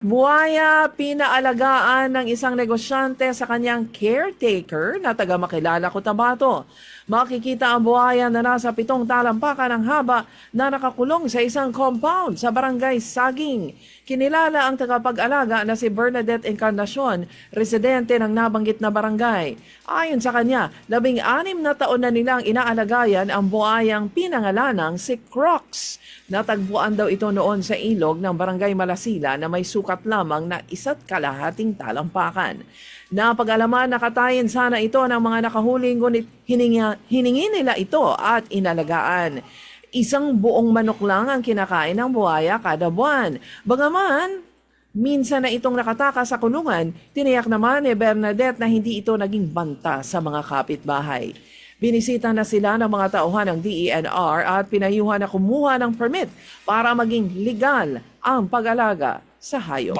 Buhaya, pinaalagaan ng isang negosyante sa kanyang caretaker na taga Makilala Cotabato. Makikita ang buhaya na nasa pitong talampakan ng haba na nakakulong sa isang compound sa barangay Saging. Kinilala ang tagapag-alaga na si Bernadette Encarnacion, residente ng nabanggit na barangay. Ayon sa kanya, labing anim na taon na nilang inaalagayan ang buhayang pinangalanang si Crocs. Natagpuan daw ito noon sa ilog ng barangay Malasila na may sukat lamang na isa't kalahating talampakan. Napag-alaman nakatayin sana ito ng mga nakahuling ngunit hiningi, hiningi nila ito at inalagaan. Isang buong manok lang ang kinakain ng buhaya kada buwan. Bagaman, minsan na itong nakataka sa kulungan, tiniyak naman ni Bernadette na hindi ito naging banta sa mga kapitbahay. Binisita na sila ng mga tauhan ng DENR at pinayuhan na kumuha ng permit para maging legal ang pag-alaga sa hayop.